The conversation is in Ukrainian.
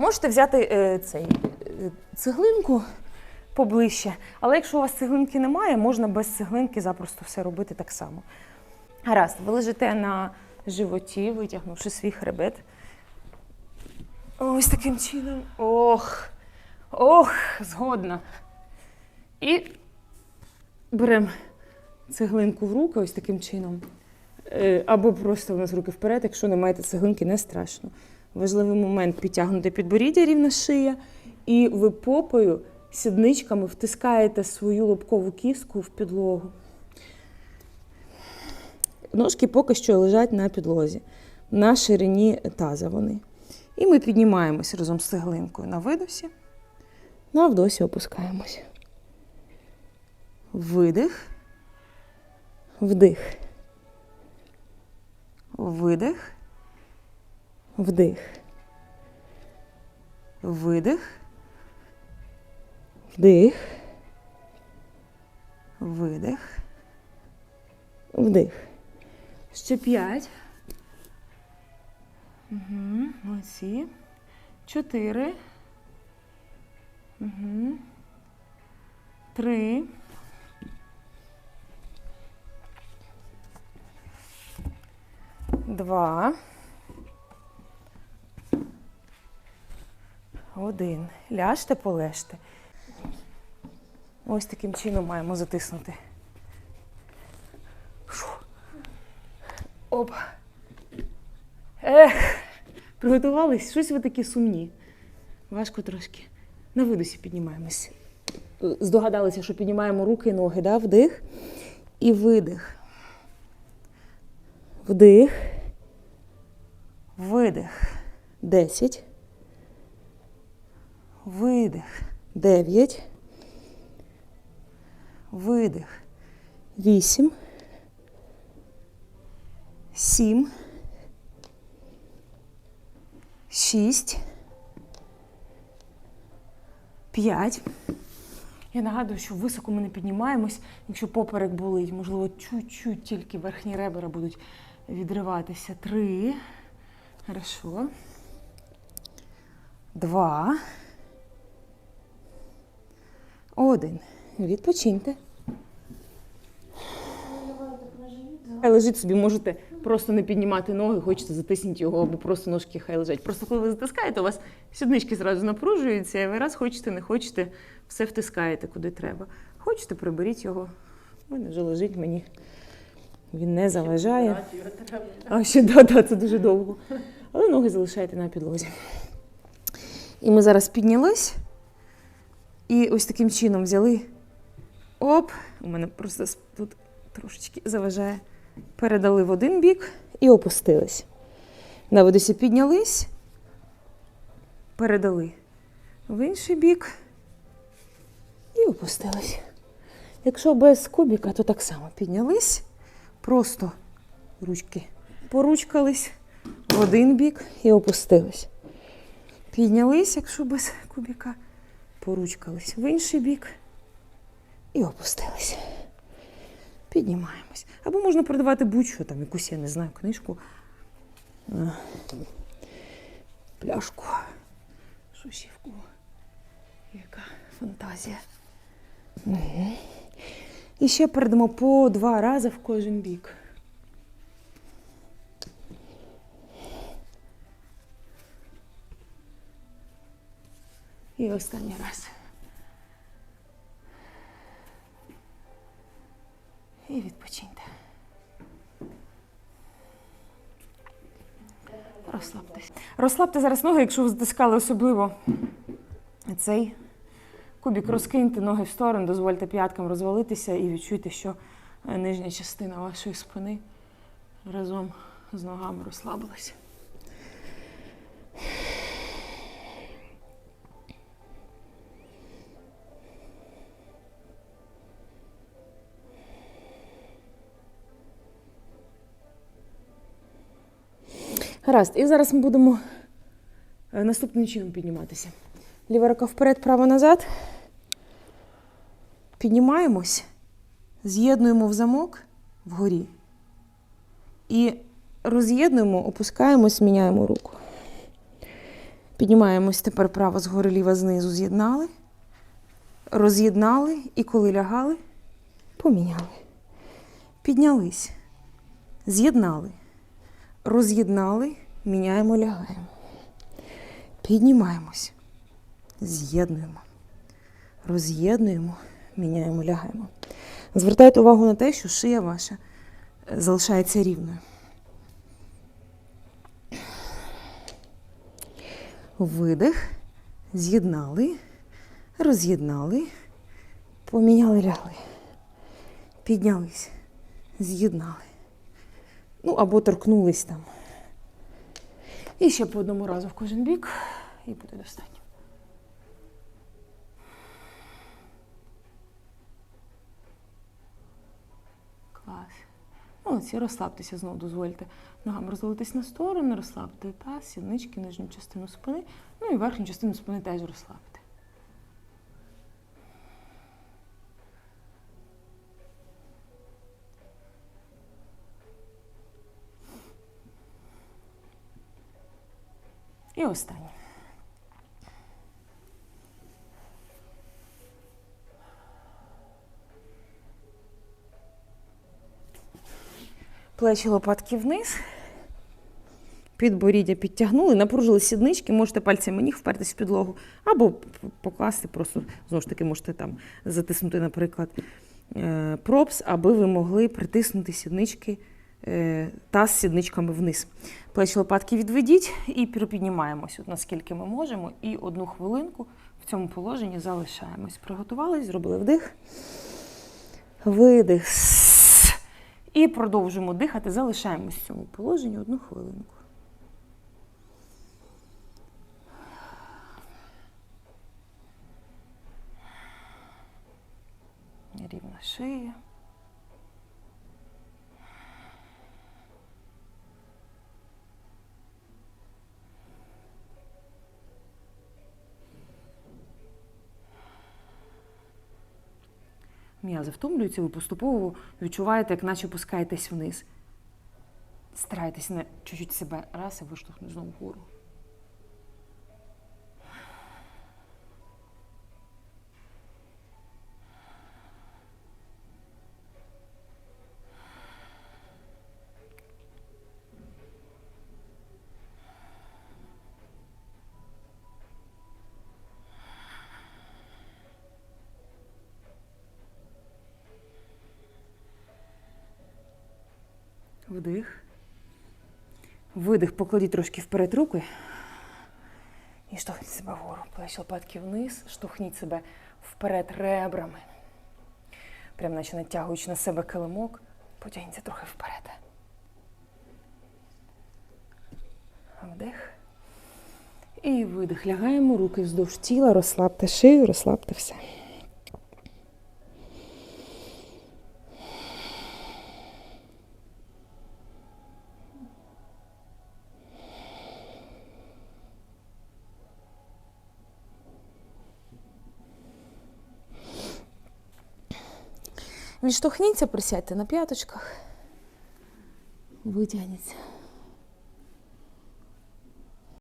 Можете взяти е, цей е, цеглинку поближче, але якщо у вас цеглинки немає, можна без цеглинки запросто все робити так само. Гаразд, ви лежите на животі, витягнувши свій хребет. Ось таким чином. Ох, ох, згодна. І беремо цеглинку в руки ось таким чином. Е, Або просто у нас руки вперед, якщо не маєте цеглинки, не страшно. Важливий момент підтягнути підборіддя рівна шия, і ви попою сідничками втискаєте свою лобкову кістку в підлогу. Ножки поки що лежать на підлозі, на ширині таза вони. І ми піднімаємось разом з цеглинкою на видосі, на вдосі опускаємось. Видих, вдих. Видих, вдих. Видих. Вдих. Видих. Вдих. Ще п'ять. Угу. Молодці. Чотири. Угу. Три. Два. Один. Ляжте, полежте. Ось таким чином маємо затиснути. Фу. Оп. Ех, приготувались? Щось ви такі сумні. Важко трошки. На видосі піднімаємось. Здогадалися, що піднімаємо руки і ноги, да? вдих і видих. Вдих. Видих. Десять. Видих. Дев'ять. Видих. Вісім. Сім. Шість. П'ять. Я нагадую, що високо ми не піднімаємось, якщо поперек болить, можливо, чуть-чуть тільки верхні ребра будуть відриватися. Три. Хорошо. Два. Один. Відпочиньте. Хай лежить собі, можете просто не піднімати ноги, хочете затисніть його, або просто ножки хай лежать. Просто коли ви затискаєте, у вас сіднички зразу напружуються, і ви раз хочете, не хочете, все втискаєте куди треба. Хочете, приберіть його. У мене вже лежить мені. Він не заважає. А ще да, да, це дуже довго. Але ноги залишайте на підлозі. І ми зараз піднялись. І ось таким чином взяли. Оп! У мене просто тут трошечки заважає. Передали в один бік і опустились. На видосі піднялись, передали в інший бік і опустились. Якщо без кубіка, то так само піднялись, просто ручки поручкались в один бік і опустились. Піднялись, якщо без кубіка, поручкались в інший бік і опустились. Піднімаємось. Або можна продавати будь-що, там якусь, я не знаю, книжку, е, пляшку, кого. Яка фантазія. Мгм. І ще передамо по два рази в кожен бік. І останній раз. І відпочиньте. Розслабтесь. Розслабте зараз ноги, якщо ви затискали особливо цей кубік, розкиньте ноги в сторону, дозвольте п'яткам розвалитися і відчуйте, що е, нижня частина вашої спини разом з ногами розслабилася. Гаразд, і зараз ми будемо е, наступним чином підніматися. Ліва рука вперед, права назад. Піднімаємось, з'єднуємо в замок вгорі. І роз'єднуємо, опускаємось, міняємо руку. Піднімаємось тепер право згори, ліва знизу з'єднали. Роз'єднали і коли лягали, поміняли. Піднялись. З'єднали. Роз'єднали, міняємо, лягаємо. Піднімаємось. З'єднуємо. Роз'єднуємо, міняємо, лягаємо. Звертайте увагу на те, що шия ваша е, залишається рівною. Видих, з'єднали, роз'єднали, поміняли, лягли. Піднялись, з'єднали. Ну, або торкнулись там. І ще по одному разу в кожен бік, і буде достатньо. Клас. Молодці, розслабтеся знову, дозвольте ногам розвалитись на сторону, розслабте таз, сіднички, нижню частину спини, ну і верхню частину спини теж розслабте. Останнє. Плечі лопатки вниз. Підборіддя підтягнули, напружили сіднички, можете пальцями ніг впертись в підлогу, або покласти, просто знову ж таки, можете там затиснути, наприклад, е, пропс, аби ви могли притиснути сіднички таз з сідничками вниз. Плечі лопатки відведіть і припіднімаємось, от наскільки ми можемо, і одну хвилинку в цьому положенні залишаємось. Приготувались, зробили вдих, видих. І продовжуємо дихати, залишаємось в цьому положенні одну хвилинку. Рівна шия. М'язи втомлюються, ви поступово відчуваєте, як наче пускаєтесь вниз. Старайтесь на чуть-чуть себе раз і виштовхнути знову вгору. Вдих. Видих, покладіть трошки вперед руки. І штовхніть себе вгору. Плечі лопатки вниз, штовхніть себе вперед ребрами. Прям наче натягуючи на себе килимок, потягніться трохи вперед. Вдих. І видих. Лягаємо руки вздовж тіла, розслабте шию, розслабте все. Відштовхніться, присядьте на п'яточках. Витягніться.